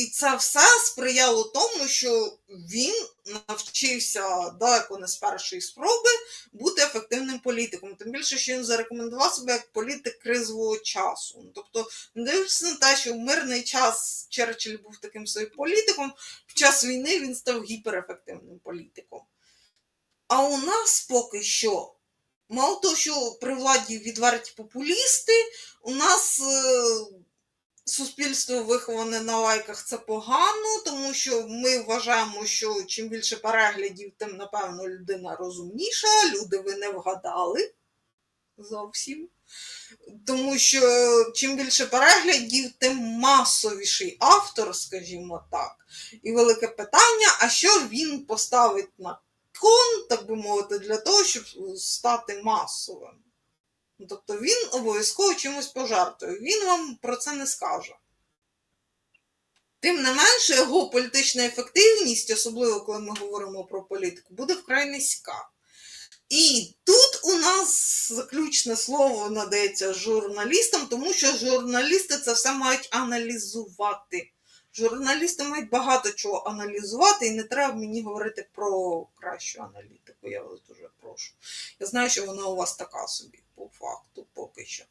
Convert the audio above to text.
І це все сприяло тому, що він навчився далеко не з першої спроби бути ефективним політиком. Тим більше, що він зарекомендував себе як політик кризового часу. Ну, Тобто, не дивлячись на те, що в мирний час Черчилль був таким своїм політиком, під час війни він став гіперефективним політиком. А у нас поки що. Мало того, що при владі відверті популісти, у нас е, суспільство виховане на лайках це погано, тому що ми вважаємо, що чим більше переглядів, тим, напевно, людина розумніша. Люди ви не вгадали зовсім. Тому що чим більше переглядів, тим масовіший автор, скажімо так. І велике питання: а що він поставить на кон, так би мовити, для того, щоб стати масовим? Тобто він обов'язково чимось пожертвує. Він вам про це не скаже. Тим не менше, його політична ефективність, особливо коли ми говоримо про політику, буде вкрай низька. І тут у нас заключне слово надається журналістам, тому що журналісти це все мають аналізувати. Журналісти мають багато чого аналізувати, і не треба мені говорити про кращу аналітику. Я вас прошу. Я знаю, що вона у вас така собі, по факту, поки що.